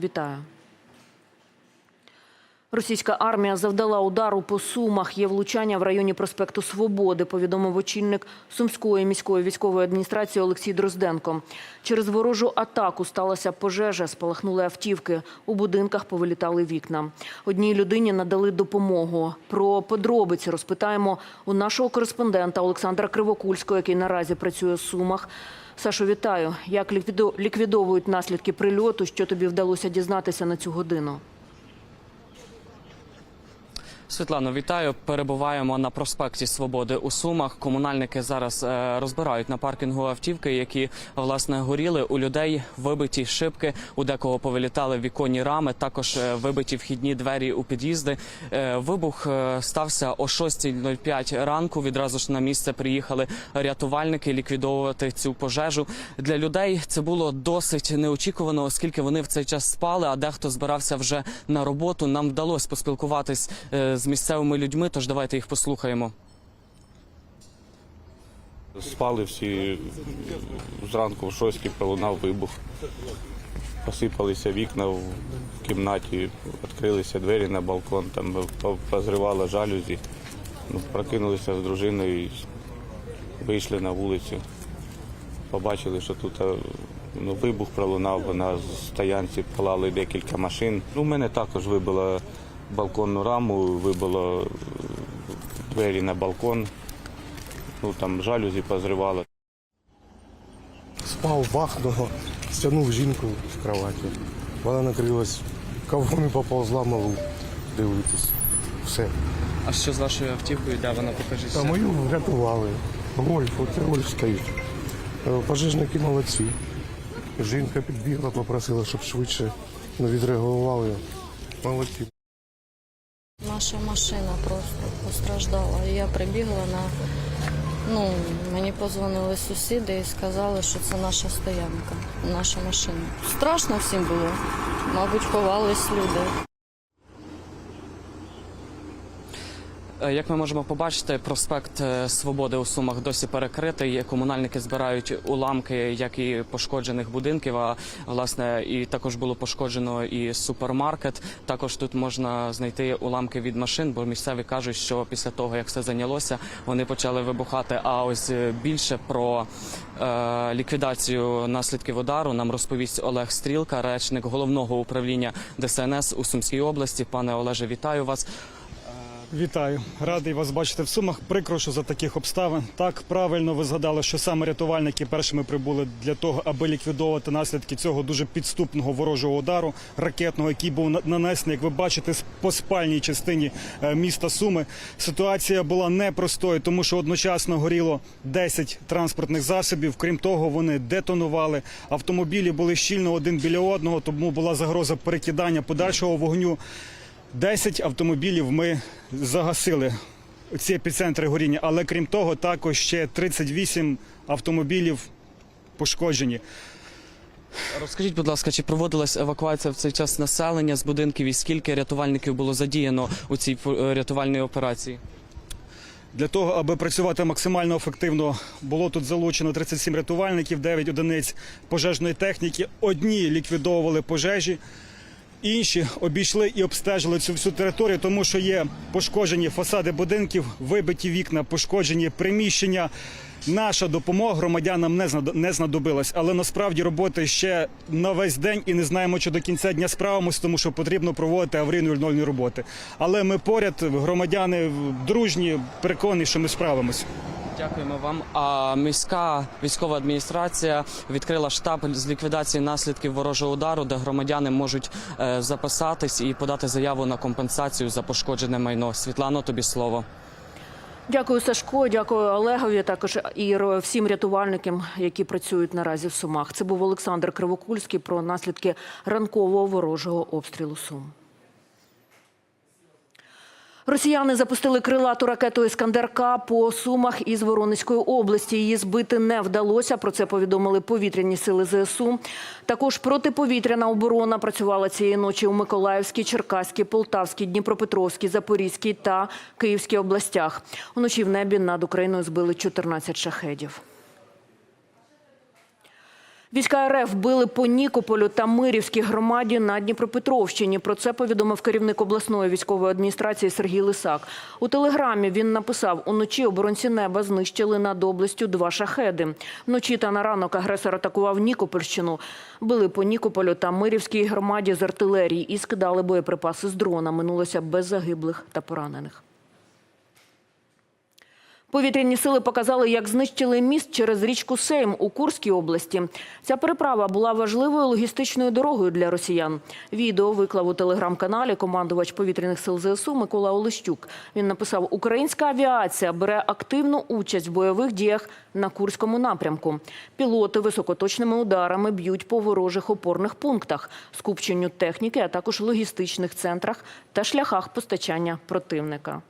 Вітаю. Російська армія завдала удару по Сумах. Є влучання в районі проспекту Свободи, повідомив очільник Сумської міської військової адміністрації Олексій Дрозденко. Через ворожу атаку сталася пожежа, спалахнули автівки. У будинках повилітали вікна. Одній людині надали допомогу. Про подробиці розпитаємо у нашого кореспондента Олександра Кривокульського, який наразі працює у Сумах. Сашо, вітаю. Як ліквідо- ліквідовують наслідки прильоту? Що тобі вдалося дізнатися на цю годину? Світлано, вітаю. Перебуваємо на проспекті Свободи у Сумах. Комунальники зараз е, розбирають на паркінгу автівки, які власне горіли. У людей вибиті шибки, у декого повилітали віконні рами. Також е, вибиті вхідні двері у під'їзди. Е, вибух стався о 6.05 ранку. Відразу ж на місце приїхали рятувальники ліквідовувати цю пожежу. Для людей це було досить неочікувано, оскільки вони в цей час спали, а дехто збирався вже на роботу. Нам вдалося поспілкуватись е, з місцевими людьми. Тож давайте їх послухаємо. Спали всі зранку в шостій пролунав вибух. Посипалися вікна в кімнаті, відкрилися двері на балкон, там по- позривало жалюзі. Ну, прокинулися з дружиною, вийшли на вулицю. Побачили, що тут е, ну, вибух пролунав, на стоянці палали декілька машин. Ну, у мене також вибило балконну раму, вибило двері на балкон. Ну там жалюзі позривало. Спав вахного, стягнув жінку в кроваті. Вона накрилась, кавун і поповзла малу. Дивитись. Все. А що з вашою автівкою? Де вона покажіть? А мою врятували. Гольф, оце гольф стоїть. Е, Пожежники молодці. Жінка підбігла, попросила, щоб швидше ну, відреагували. Молодці. Наша машина просто постраждала. Я прибігла на. Ну, мені позвонили сусіди і сказали, що це наша стоянка, наша машина. Страшно всім було. Мабуть, ховались люди. Як ми можемо побачити, проспект е, Свободи у Сумах досі перекритий. Комунальники збирають уламки, як і пошкоджених будинків. А власне і також було пошкоджено і супермаркет. Також тут можна знайти уламки від машин, бо місцеві кажуть, що після того як все зайнялося, вони почали вибухати. А ось е, більше про е, ліквідацію наслідків удару нам розповість Олег Стрілка, речник головного управління ДСНС у Сумській області. Пане Олеже, вітаю вас. Вітаю, радий вас бачити в Сумах. Прикро, що за таких обставин. Так правильно ви згадали, що саме рятувальники першими прибули для того, аби ліквідовувати наслідки цього дуже підступного ворожого удару ракетного, який був на- нанесений, як ви бачите, по спальній частині е, міста Суми. Ситуація була непростою, тому що одночасно горіло 10 транспортних засобів. Крім того, вони детонували. Автомобілі були щільно один біля одного, тому була загроза перекидання подальшого вогню. 10 автомобілів ми загасили ці епіцентри горіння, але крім того, також ще 38 автомобілів пошкоджені. Розкажіть, будь ласка, чи проводилась евакуація в цей час населення з будинків і скільки рятувальників було задіяно у цій е, рятувальній операції? Для того, аби працювати максимально ефективно, було тут залучено 37 рятувальників, 9 одиниць пожежної техніки. Одні ліквідовували пожежі, інші обійшли і обстежили цю всю територію, тому що є пошкоджені фасади будинків, вибиті вікна, пошкоджені приміщення. Наша допомога громадянам не знад- знадобилась, але насправді роботи ще на весь день і не знаємо, чи до кінця дня справимось, тому що потрібно проводити аварійно-ільнольні роботи. Але ми поряд, громадяни дружні, переконані, що ми справимось. Дякуємо вам. А міська військова адміністрація відкрила штаб з ліквідації наслідків ворожого удару, де громадяни можуть е, записатись і подати заяву на компенсацію за пошкоджене майно. Світлано, тобі слово. Дякую, Сашко. Дякую Олегові. Також і всім рятувальникам, які працюють наразі в Сумах. Це був Олександр Кривокульський про наслідки ранкового ворожого обстрілу Сум. Росіяни запустили крилату ракету «Іскандер-К» по Сумах із Воронезької області. Її збити не вдалося. Про це повідомили повітряні сили ЗСУ. Також протиповітряна оборона працювала цієї ночі у Миколаївській, Черкаській, Полтавській, Дніпропетровській, Запорізькій та Київській областях. Уночі в небі над Україною збили 14 шахедів. Війська РФ били по Нікополю та Мирівській громаді на Дніпропетровщині. Про це повідомив керівник обласної військової адміністрації Сергій Лисак. У телеграмі він написав, уночі оборонці неба знищили над областю два шахеди. Вночі та на ранок агресор атакував Нікопольщину. Били по Нікополю та Мирівській громаді з артилерії і скидали боєприпаси з дрона. Минулося без загиблих та поранених. Повітряні сили показали, як знищили міст через річку Сейм у Курській області. Ця переправа була важливою логістичною дорогою для росіян. Відео виклав у телеграм-каналі командувач повітряних сил ЗСУ Микола Олещук. Він написав: Українська авіація бере активну участь в бойових діях на Курському напрямку. Пілоти високоточними ударами б'ють по ворожих опорних пунктах, скупченню техніки, а також логістичних центрах та шляхах постачання противника.